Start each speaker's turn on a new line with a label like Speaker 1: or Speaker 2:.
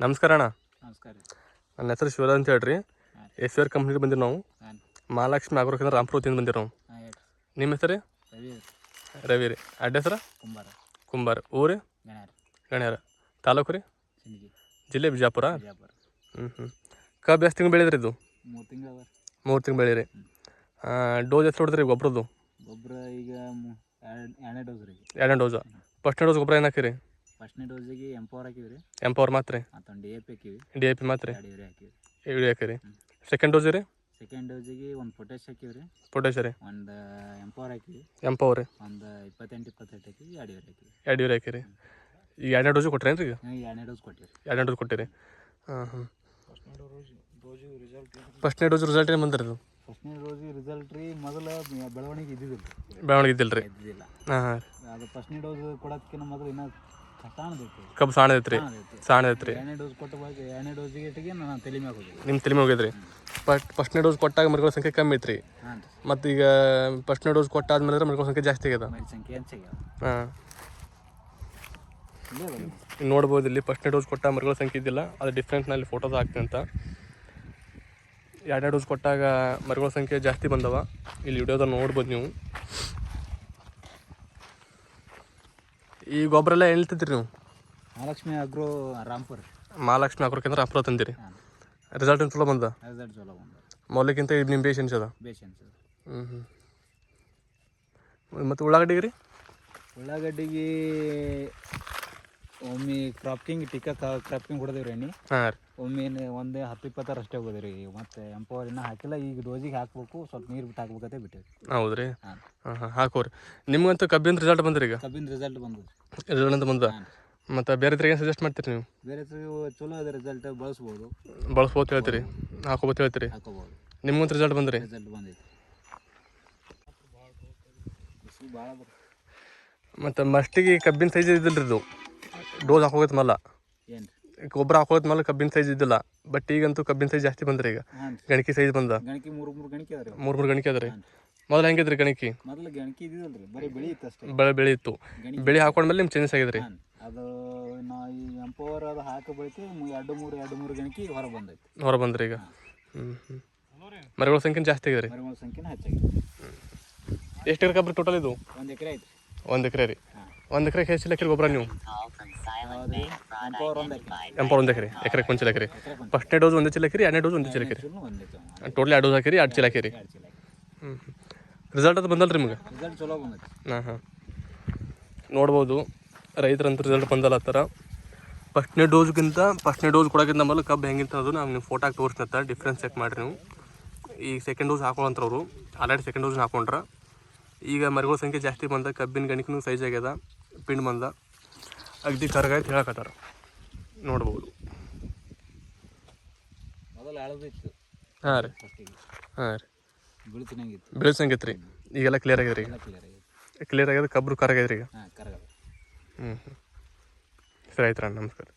Speaker 1: ನಮಸ್ಕಾರ ಅಣ್ಣ.
Speaker 2: ನಮಸ್ಕಾರ.
Speaker 1: ನನ್ನ ಹೆಸರು ಶಿವರಾಜ್ ಅಂತ ಹೇಳ್ರಿ. ಎಸ್ ಆರ್ ಕಂಪ್ನಿಗೆ ಬಂದಿರಿ ನಾವು.
Speaker 2: ಮಹಾಲಕ್ಷ್ಮಿ
Speaker 1: ಮಹಾಲಕ್ಷ್ಮಿ ಆಗ್ರೋಕ್ಕಿಂತ ರಾಮ್ಪುರದಿಂದ ಬಂದಿರಿ ನಾವು. ನಿಮ್ಮ ಹೆಸರು
Speaker 2: ರವಿ
Speaker 1: ರೀ. ಅಡ್ಡ ಹೆಸರ?
Speaker 2: ಕುಂಬಾರ.
Speaker 1: ಕುಂಬಾರ. ಊರಿ
Speaker 2: ಗಣ್ಯಾರ.
Speaker 1: ತಾಲೂಕು ರೀ? ಜಿಲ್ಲೆ ಬಿಜಾಪುರ? ಹ್ಞೂ ಹ್ಞೂ ಕಬ್ಬು ಎಷ್ಟು ತಿಂಗಳು ಬೆಳೆದ್ರಿ ಇದು?
Speaker 2: ಮೂರು ತಿಂಗಳು
Speaker 1: ಮೂರು ತಿಂಗಳು ಬೆಳೀರಿ ಡೋಸ್ ಎಷ್ಟು ಹೊಡೆದ್ರಿ ಗೊಬ್ಬರದ್ದು
Speaker 2: ಗೊಬ್ಬರ ಈಗ ಎರಡನೇ ಡೋಸ್ ರೀ
Speaker 1: ಎರಡನೇ ಡೋಸು. ಫಸ್ಟ್ನೇ ಡೋಸ್ ಗೊಬ್ಬರ ಏನು ಹಾಕಿರಿ?
Speaker 2: ಫಸ್ಟ್ನೇ ಡೋಸಿಗೆ ಎಂಪವರ್ ಹಾಕಿವಿ ರೀ
Speaker 1: ಎಂಪವರ್ ಮಾತ್ರ?
Speaker 2: ಮತ್ತೊಂದು ಡಿ ಎ ಪಿ ಹಾಕಿವಿ
Speaker 1: ಡಿ ಎ ಪಿ ಮಾತ್ರ? ರೀ
Speaker 2: ಎರಡು ಯೂರಿ ಹಾಕಿವಿ
Speaker 1: ಹಾಕಿರಿ ಸೆಕೆಂಡ್ ಡೋಸ್ ರೀ?
Speaker 2: ಸೆಕೆಂಡ್ ಡೋಸಿಗೆ ಒಂದು ಪೊಟ್ಯಾಶ್ ಹಾಕಿವಿ ರೀ?
Speaker 1: ಪೊಟ್ಯಾಶ ರೀ
Speaker 2: ಒಂದು ಎಂಪವರ್ ಹಾಕಿವಿ
Speaker 1: ಎಂಪವರ್ ರೀ?
Speaker 2: ಒಂದು ಇಪ್ಪತ್ತೆಂಟು ಇಪ್ಪತ್ತೆಂಟು ಹಾಕಿವಿ ಎರಡು ಯೂರಿ ಹಾಕಿವಿ
Speaker 1: ಎರಡು ಯೂರಿ ಹಾಕಿರಿ ಈಗ ಎರಡನೇ ಡೋಸು ಕೊಟ್ರೇನು ರೀ ಈಗ
Speaker 2: ಎರಡನೇ ಡೋಸ್ ಕೊಟ್ಟಿವಿ ರೀ
Speaker 1: ಎರಡನೇ ಡೋಸ್ ಕೊಟ್ಟಿರಿ. ಹಾಂ ಹಾಂ.
Speaker 2: ಫಸ್ಟ್ನೇ ಡೋಸ್ ರಿಸಲ್ಟ್
Speaker 1: ಫಸ್ಟ್ನೇ ಡೋಸ್ ರಿಸಲ್ಟ್ ಏನು ಬಂದ್ರಿ ಅದು?
Speaker 2: ಫಸ್ಟ್ನೇ ಡೋಸಿಗೆ ರಿಸಲ್ಟ್ ರೀ ಮೊದಲ ಬೆಳವಣಿಗೆ ಇದ್ದಿದ್ದಿಲ್ಲ
Speaker 1: ಬೆಳವಣಿಗೆ ಇದ್ದಿಲ್ಲ ರೀ
Speaker 2: ಇದ್ದಿದ್ದಿಲ್ಲ.
Speaker 1: ಹಾಂ ಹಾಂ
Speaker 2: ಅದು ಫಸ್ಟ್ನೇ ಡೋಸ್ ಕೊಡೋದಕ್ಕಿಂತ ಮೊದಲು ಇನ್ನೂ
Speaker 1: ಕಬ್ಬು ಸಾಣದೈತ್ರಿ. ಸಾಣದೈತ್ರಿ.
Speaker 2: ಸಣ್ಣದೈತಿ
Speaker 1: ಸಾಣದೈತೆ ರೀ
Speaker 2: ಎರಡನೇ ಡೋಸ್ ಕೊಟ್ಟ ಬಳಿಕ ಎರಡನೇ ಡೋಸಿಗೆ ಇಟ್ಟಿಗೆ ನಾನು ತಲೆ ಮ್ಯಾಗ ಹೋಗಿದ್ದೆ
Speaker 1: ನಿಮ್ಮ ತಲೆ ಹೋಗಿದ್ರಿ ಬಟ್ ಫಸ್ಟ್ನೇ ಡೋಸ್ ಕೊಟ್ಟಾಗ ಮರಿಗಳ ಸಂಖ್ಯೆ ಕಮ್ಮಿ ಐತ್ರಿ.
Speaker 2: ಹಾಂ ರೀ.
Speaker 1: ಮತ್ತು ಈಗ ಫಸ್ಟ್ನೇ ಡೋಸ್ ಕೊಟ್ಟಾದ್ಮೇಲೆ ಮರಿಗಳ ಸಂಖ್ಯೆ ಜಾಸ್ತಿ ಆಗ್ಯದ.
Speaker 2: ಮರಿ ಸಂಖ್ಯೆ ಹೆಚ್ಚಾಗ್ಯಾವ
Speaker 1: ಹಾಂ.
Speaker 2: ಇಲ್ಲೇ
Speaker 1: ನೋಡ್ಬೋದು ಇಲ್ಲಿ ಫಸ್ಟ್ನೇ ಡೋಸ್ ಕೊಟ್ಟ ಮರಿಗಳ ಸಂಖ್ಯೆ ಇದ್ದಿಲ್ಲ. ಅದು ಡಿಫ್ರೆಂಟ್ನಲ್ಲಿ ಫೋಟೋಸ್ ಹಾಕ್ತೀನಿ ಅಂತ. ಎರಡನೇ ಡೋಸ್ ಕೊಟ್ಟಾಗ ಮರಿಗಳ ಸಂಖ್ಯೆ ಜಾಸ್ತಿ ಬಂದವ. ಇಲ್ಲಿ ವಿಡಿಯೋದಾಗ ನೋಡ್ಬೋದು ನೀವು. ಈ ಗೊಬ್ಬರ ಎಲ್ಲ ಹೇಳ್ತಿದ್ರಿ ನೀವು?
Speaker 2: ಮಹಾಲಕ್ಷ್ಮಿ ಅಗ್ರೋ ರಾಮ್ಪುರ್.
Speaker 1: ಮಹಾಲಕ್ಷ್ಮಿ ಕೇಂದ್ರ ಅಪ್ರೋ ತಂದಿರಿ. ರಿಸಲ್ಟ್ ಏನು ಚಲೋ ಬಂದ
Speaker 2: ರಿಸಲ್ಟ್ ಚಲೋ ಬಂದ
Speaker 1: ಮೊದಲಿಗಿಂತ ಇದು ನಿಮ್ಮ ಬೇಷ್ ಅನ್ಸದ?
Speaker 2: ಹ್ಮ್
Speaker 1: ಹ್ಞೂ ಹ್ಞೂ ಮತ್ತು ಉಳ್ಳಾಗಡ್ಡಿಗೆ ರೀ?
Speaker 2: ಉಳ್ಳಾಗಡ್ಡಿಗೆ ಒಮ್ಮೆ ಕ್ರಾಪಿಂಗ್ ಟಿಕ್ಕ ಕ್ರಾಪ್ಕಿಂಗ್ ಹೊಡೆದೇವ್ರಿ ಎಣ್ಣೆ.
Speaker 1: ಹಾಂ ರೀ.
Speaker 2: ಒಮ್ಮೆ ಒಂದು ಹತ್ತು ಇಪ್ಪತ್ತಾರು ಅಷ್ಟೇ ಹೋಗೋದ್ರಿ. ಮತ್ತೆ ಎಂಪವರ್ ಇನ್ನೂ ಹಾಕಿಲ್ಲ. ಈಗ ಡೋಸಿಗೆ ಹಾಕ್ಬೇಕು ಸ್ವಲ್ಪ ನೀರು ಬಿಟ್ಟು ಹಾಕ್ಬೇಕಂತ ಬಿಟ್ಟಿವಿ
Speaker 1: ಹೌದ್ರಿ?
Speaker 2: ಹಾಂ.
Speaker 1: ಹಾಂ ಹಾಂ ಹಾಕೋರಿ. ನಿಮ್ಗಂತೂ ಕಬ್ಬಿನ ರಿಸಲ್ಟ್ ಬಂದ್ರಿ ಈಗ?
Speaker 2: ಕಬ್ಬಿನ ರಿಸಲ್ಟ್ ಬಂದ್ರಿ.
Speaker 1: ರಿಸಲ್ಟ್ ಅಂತ ಬಂದ ಮತ್ತು ಬೇರೆ ಏನು ಸಜೆಸ್ಟ್ ಮಾಡ್ತೀರಿ ನೀವು?
Speaker 2: ಬೇರೆ ಚಲೋ ಅದ ರಿಸಲ್ಟ್ ಬಳಸ್ಬೋದು.
Speaker 1: ಬಳಸ್ಬೋದು ಹೇಳ್ತೀರಿ. ಹಾಕೋಬೋದು ಹೇಳ್ತೀರಿ.
Speaker 2: ಹಾಕೋಬೋದು.
Speaker 1: ನಿಮ್ಗಂತ ರಿಸಲ್ಟ್ ಬಂದ್ರಿ?
Speaker 2: ರಿಸಲ್ಟ್ ಬಂದೈತಿ
Speaker 1: ಮತ್ತು ಮಸ್ಟಿಗೆ ಕಬ್ಬಿನ ಸೈಜ್ ಇದ್ದಿಲ್ಲ ಇದು. ಡೋಸ್ ಹಾಕೋಗೈತೆ ಮಲ್ಲ. ಗೊಬ್ಬರ ಹಾಕೋದ್ ಮೇಲೆ ಕಬ್ಬಿನ ಸೈಜ್ ಇದ್ದಿಲ್ಲ. ಬಟ್ ಈಗಂತೂ ಕಬ್ಬಿನ ಸೈಜ್ ಜಾಸ್ತಿ ಬಂದ್ರಿ ಈಗ. ಗಣಕಿ ಸೈಜ್ ಬಂದ.
Speaker 2: ಗಣಕಿ ಮೂರು ಮೂರು ಗಣಕಿ ಅದ
Speaker 1: ಮೂರು ಮೂರು ಗಣಕಿ ಅದ ರೀ. ಮೊದಲು ಹೆಂಗಿದ್ರಿ ಗಣಕಿ?
Speaker 2: ಮೊದಲು ಗಣಕಿ ಬೆಳೆಯಿತ್ತು ಅಷ್ಟೇ.
Speaker 1: ಬೆಳೆ
Speaker 2: ಇತ್ತು.
Speaker 1: ಬೆಳೆ ಹಾಕೊಂಡ್ಮೇಲೆ ನಿಮ್ಮ ಚೇಂಜಸ್ ಆಗಿದ್ರಿ?
Speaker 2: ಅದು ನಾ ಈ ಎಂಪವರ್ ಅದು ಹಾಕೋ ಬಳಿಕ ಮು- ಎರಡು ಮೂರು ಎರಡು ಮೂರು ಗಣಕಿ ಹೊರ ಬಂದೈತಿ.
Speaker 1: ಹೊರ ಬಂದ್ರಿ ಈಗ. ಹ್ಞೂ ಮರಗಳ ಸಂಖ್ಯೆ ಜಾಸ್ತಿ ಆಗಿದೆ ರೀ.
Speaker 2: ಸಂಖ್ಯೆ ಹೆಚ್ಚಾಗಿದೆ.
Speaker 1: ಎಷ್ಟು ಎಕರೆ ಕಬ್ರಿ ಟೋಟಲ್ ಇದು?
Speaker 2: ಒಂದು ಎಕರೆ
Speaker 1: ಒಂದು ಎಕರೆ ರೀ. ಒಂದು ಎಕರೆಗೆ ಎಷ್ಟು ಚೀಲ ಗೊಬ್ಬರ ನೀವು?
Speaker 2: ಎಕರೆ
Speaker 1: ಎಂಪರ್ ಒಂದು ಎಕರೆ ಎಕರೆಗೆ ಒಂದು ಚೀಲ ಹಾಕಿರಿ
Speaker 2: ಎಕರೆ ಬಂದು
Speaker 1: ಫಸ್ಟ್ನೇ ಡೋಸ್ ಒಂದು ಚೀಲ ಹಾಕಿರಿ ಎರಡನೇ ಡೋಸ್ ಒಂದು ಚೀಲ ಟೋಟಲಿ ಎರಡು ಡೋಸ್ ಹಾಕಿರಿ ಎರಡು ಚೀಲ ಹಾಕಿರಿ.
Speaker 2: ಎರಡು ಚೀಲ
Speaker 1: ಹ್ಞೂ ರಿಸಲ್ಟ್ ಅದು ಬಂದಲ್ಲ ರೀ ನಿಮ್ಗೆ ಹಾಂ ಹಾಂ. ನೋಡ್ಬೋದು ರೈತರಂತ ರಿಸಲ್ಟ್ ಬಂದಲ್ಲ ಥರ ಫಸ್ಟ್ನೇ ಡೋಸ್ಗಿಂತ ಫಸ್ಟ್ನೇ ಡೋಸ್ ಕೊಡೋಕ್ಕಿಂತ ಮೊದಲು ಕಬ್ಬು ಹೆಂಗಿಂತ ಅದು ನಾವು ನೀವು ಫೋಟೋ ಹಾಕಿ ಡಿಫ್ರೆನ್ಸ್ ಚೆಕ್ ಮಾಡಿರಿ ನೀವು. ಈ ಸೆಕೆಂಡ್ ಡೋಸ್ ಹಾಕೊಳ್ಳೋಂಥವ್ರು ಆಲ್ರೆಡಿ ಸೆಕೆಂಡ್ ಡೋಸ್ ಹಾಕೊಂಡ್ರ. ಈಗ ಮರಿಗಳ ಸಂಖ್ಯೆ ಜಾಸ್ತಿ ಬಂದ ಕಬ್ಬಿನ ಗಣಿಕನೂ ಸೈಜ್ ಆಗ್ಯದ ಪಿಂಡ್ ಬಂದ. ಅಗ್ದಿ ಕರಗಾಯ್ತು ಹೇಳಕತ್ತಾರ. ನೋಡ್ಬೋದು. ಹಾಂ ರೀ. ಹಾ ರೀ. ಬೆಳೆ ರೀ ಈಗೆಲ್ಲ ಕ್ಲಿಯರ್ ಆಗ್ಯದ ರೀ
Speaker 2: ಕ್ಲಿಯರ್
Speaker 1: ಆಗ್ಯದ ಕಬ್ರು ಕರಗಾಯ್ತು ರೀ ಈಗ ಹ್ಞೂ ಹ್ಞೂ ಸರಿ ಆಯ್ತು ನಮಸ್ಕಾರ.